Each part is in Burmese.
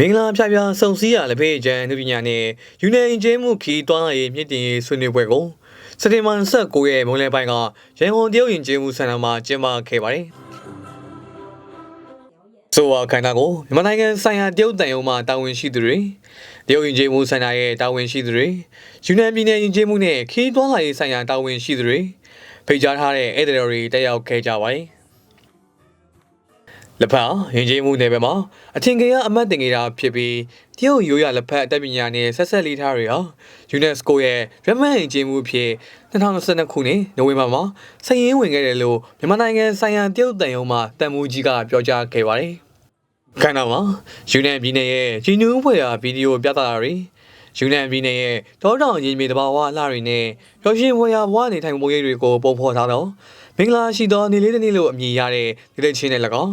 မင်္ဂလာဖျားဖျားစုံစည်းရလက်ဖေးကျန်အနုပညာနဲ့ယူနေကျင်းမှုခီးတွားရေးမြင့်တင်ရေးဆွေးနွေးပွဲကိုစက်တင်ဘာ29ရက်မွန်းလယ်ပိုင်းကရန်ကုန်တရုတ်ရင်ကျင်းမှုဆန္ဒမှာကျင်းပခဲ့ပါတယ်။ဆိုဝါခန္ဓာကိုမြန်မာနိုင်ငံဆိုင်ရာတရုတ်တန်ယုံမှတာဝန်ရှိသူတွေတရုတ်ရင်ကျင်းမှုဆန္ဒရဲ့တာဝန်ရှိသူတွေယူနန်ပြည်နယ်ရင်ကျင်းမှုနဲ့ခီးတွားရေးဆိုင်ရာတာဝန်ရှိသူတွေဖိတ်ကြားထားတဲ့ဧည့်သည်တော်တွေတက်ရောက်ခဲ့ကြပါတယ်။ လက်ဖက်ရင်ကျေးမှုနယ်ပယ်မှာအထင်ကြီးအမတ်တင်ကြီးတာဖြစ်ပြီးတရုတ်ရိုးရလက်ဖက်အတက်ပညာနဲ့ဆက်ဆက်လေးထားတွေဟာ UNESCO ရဲ့ရမန်ရင်ကျေးမှုအဖြစ်2022ခုနှစ်နိုဝင်ဘာမှာစည်ရင်းဝင်ခဲ့တယ်လို့မြန်မာနိုင်ငံဆိုင်ရာတရုတ်တန်ယုံမှတန်မိုးကြီးကပြောကြားခဲ့ပါတယ်။ခန္ဓာမှာယူနန်ပြည်နယ်ရဲ့ဂျီနူးဖွဲ့ရာဗီဒီယိုပြသတာတွေယူနန်ပြည်နယ်ရဲ့တောတောင်ရင်းမြေတဘာဝအလှတွေနဲ့ရောရှင်ဝေယဘဝနေထိုင်မှုရေးတွေကိုပုံဖော်ထားတော့မင်္ဂလာရှိသောနေလေးတစ်နေ့လို့အမည်ရတဲ့ဒီလက်ချင်းနဲ့၎င်း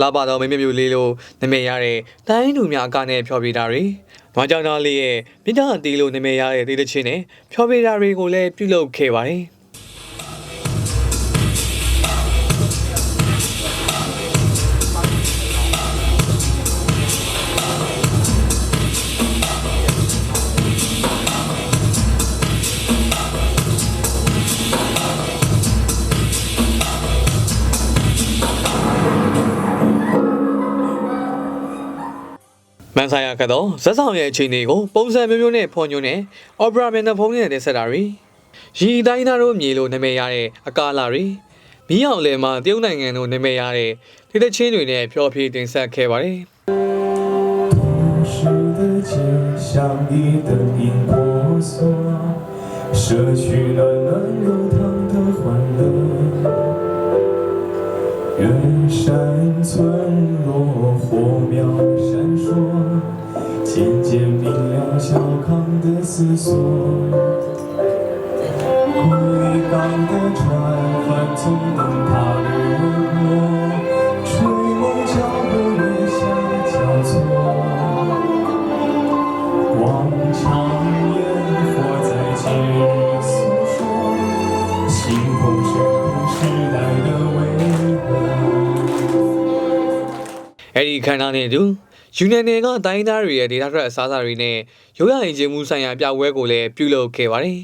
လာပါတော့မင်းမြမျိုးလေးလို့နာမည်ရတဲ့တိုင်းသူများအကနဲ့ဖျော်ပြတာတွေ။မကြောင်တော်လေးရဲ့မြင့်တာအတီးလို့နာမည်ရတဲ့ဒီတစ်ချင်းနဲ့ဖျော်ပြတာတွေကိုလည်းပြုလုပ်ခဲ့ပါတယ်။ မန်ဆိုင်ယာကတော့ဇက်ဆောင်ရဲ့အခြေအနေကိုပုံစံမျိုးမျိုးနဲ့ဖော်ညွှန်းတဲ့ Opera Man ဖုန်းနဲ့တင်ဆက်တာတွေရီတိုင်းသားတို့မြေလို့နာမည်ရတဲ့အကာလာတွေမီးအောင်လဲမှာတရုတ်နိုင်ငံတို့နာမည်ရတဲ့ဒီတချင်းတွေနဲ့ဖျော်ဖြေတင်ဆက်ခဲ့ပါတယ် 时的街巷里灯影婆娑，社区暖暖流淌 远山村落火苗闪烁，渐渐明了小康的思索。归港的船帆从灯塔掠过，吹梦桥和月下交错。广场 အဲ့ဒီခန္ဓာနဲ့အတူယူနန်နယ်ကတိုင်းသားတွေရဲ့ဒေတာထွက်အစားအစာတွေနဲ့ရိုးရာရင်ကျင်းမှုဆိုင်ရာပြပွဲကိုလည်းပြုလုပ်ခဲ့ပါတယ်